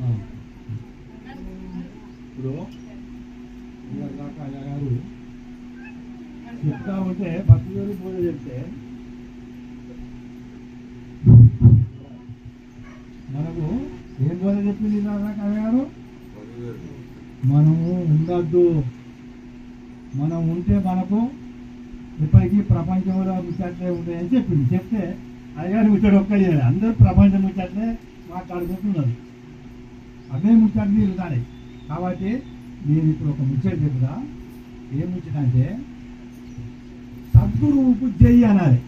ఆ. ఇప్పుడు ఇవాళ దాకా గారు చెప్తా ఉంటే భక్తి గారు పూజ చెప్తే మనకు ఏం పూజ చెప్పింది ఇవాళ దాకా గారు? మనము ఉండద్దు. మనం ఉంటే మనకు ఇప్పటికీ ప్రపంచంలో ముచ్చట్లే ఉంటాయని చెప్పింది. చెప్తే అయ్యారు ముచ్చట ఒక్క చేయాలి. అందరూ ప్రపంచం ముచ్చట్లే మాట్లాడుకుంటున్నారు. అవే మీరు తిరుగుతాయి కాబట్టి నేను ఇప్పుడు ఒక ముచ్చట చెప్తా. ఏం ముచ్చట అంటే సద్గురువుకు జై అనాలి.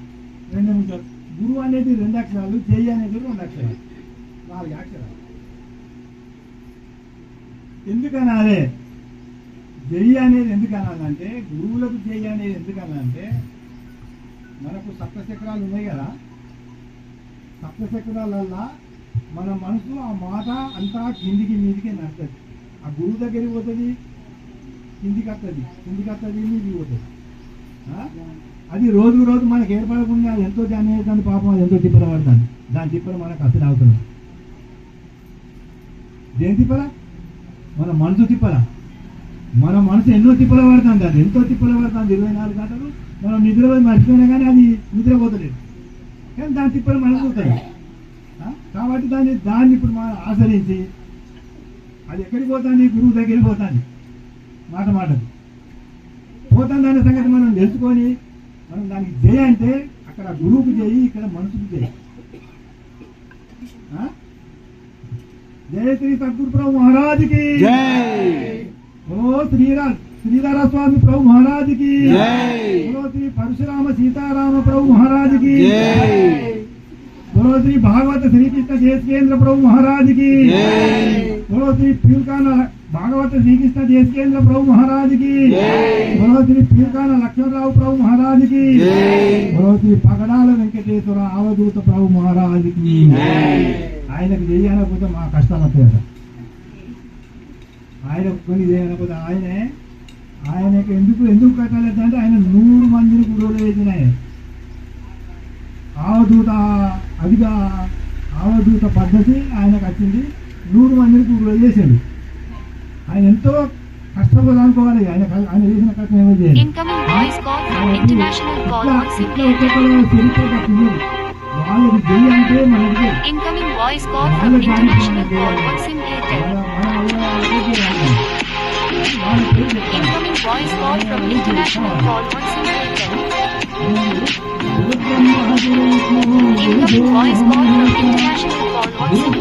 రెండు ముచ్చట. గురువు అనేది రెండు అక్షరాలు జై అనేది రెండు అక్షరాలు. నాలుగు అక్షరాలు. ఎందుకనాలే జై అనేది ఎందుకు అనాలంటే గురువులకు జై అనేది ఎందుకు అనాలంటే మనకు సప్తచక్రాలు ఉన్నాయి కదా. సప్తచక్రాలల్లా మన మనసులో ఆ మాట అంతా కిందికి మీదికి నడుతుంది ఆ గురువు దగ్గరికి పోతుంది కిందికి వస్తుంది కిందికి వస్తుంది మీదికి పోతుంది. అది రోజు రోజు మనకు ఏర్పడకుండా ఎంతో జాని దాని పాపం అది ఎంతో తిప్పల పడుతుంది. దాని తిప్పలు మనకు అసలు అవుతుంది దేని తిప్పల? మన మనసు తిప్పల. మన మనసు ఎన్నో తిప్పలు పడుతుంది అది ఎంతో తిప్పలు పడుతుంది. ఇరవై నాలుగు గంటలు మనం నిద్రపోయి మర్చిపోయినా కానీ అది నిద్రపోతలేదు. కానీ దాని తిప్పలు పోతుంది ఆ? కాబట్టి దాన్ని దాన్ని ఇప్పుడు మనం ఆచరించి అది ఎక్కడికి పోతుంది? గురువు దగ్గరికి పోతుంది. మాట మాటది పోతుంది అనే సంగతి మనం తెలుసుకొని మనం దానికి జయ అంటే అక్కడ గురువుకు చేయి ఇక్కడ మనసుకు చేయి? జయ శ్రీ సద్గురు ప్రభు మహారాజుకి. ఓ శ్రీరా శ్రీధర స్వామి ప్రభు మహారాజుకి. బలో శ్రీ పరశురామ సీతారామ ప్రభు మహారాజుకి. బలో శ్రీ భాగవత శ్రీకృష్ణ కేంద్ర ప్రభు మహారాజుకి. బలో శ్రీ భాగవత శ్రీకృష్ణ కేంద్ర ప్రభు మహారాజుకి. బలో శ్రీ లక్ష్మణరావు ప్రభు మహారాజుకి. బలో పగడాల వెంకటేశ్వర అవధూత ప్రభు మహారాజుకి. ఆయనకు చేయనకపోతే మా కష్టాలు వస్తాయి ఆయన కొన్ని చేయనకపోతే ఆయనే ఆయనకు ఎందుకు ఎందుకు కట్టాలంటే ఆయన నూరు మందిని గురువులు వేసిన ఆయన ఆవదూత అదిగా ఆవదూత పద్ధతి ఆయనకు వచ్చింది. నూరు మందిని గురువులు చేశాడు. ఆయన ఎంతో కష్టపడి అనుకోవాలి ఆయన ఆయన చేసిన కష్టం ఏమో చేయాలి from international call on ఇట్లా SIM ఒక్కొక్కరు Airtel. చరిత్ర Yeni girişim adı. English voice call from international call on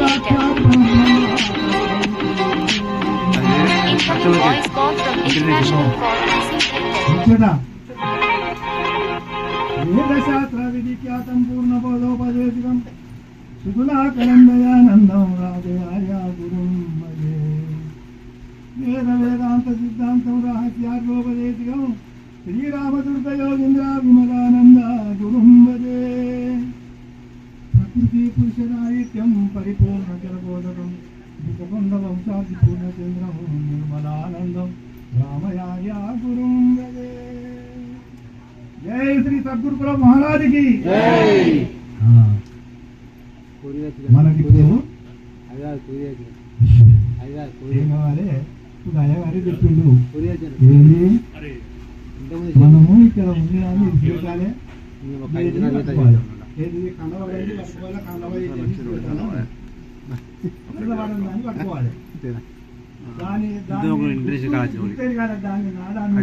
voice call from international call on Singtel. वेदशास्त्रविदिख्यातं पूर्णपदोपदेशिकं सुतुलाकलन्दयानन्दं राजयाया गुरुं मये వేద వేదాంత సిద్ధాంతం రహస్యార్థోపదేశికం శ్రీరామదుర్గ యోగింద్ర విమలానంద గురుం భజే ప్రకృతి పురుషనాయిత్యం పరిపూర్ణ జలబోధకం వికబంధ వంశాది పూర్ణచంద్రం నిర్మలానందం రామయాయ గురుం భజే జై శ్రీ సద్గురు ప్రభు మహారాజుకి మనకి ఇప్పుడు ఏం కావాలి అయ్యగారు చెప్పిండు. ఏంది? మనము ఇక్కడ పట్టుకోవాలి కండవాడి దాన్ని నాడాన్ని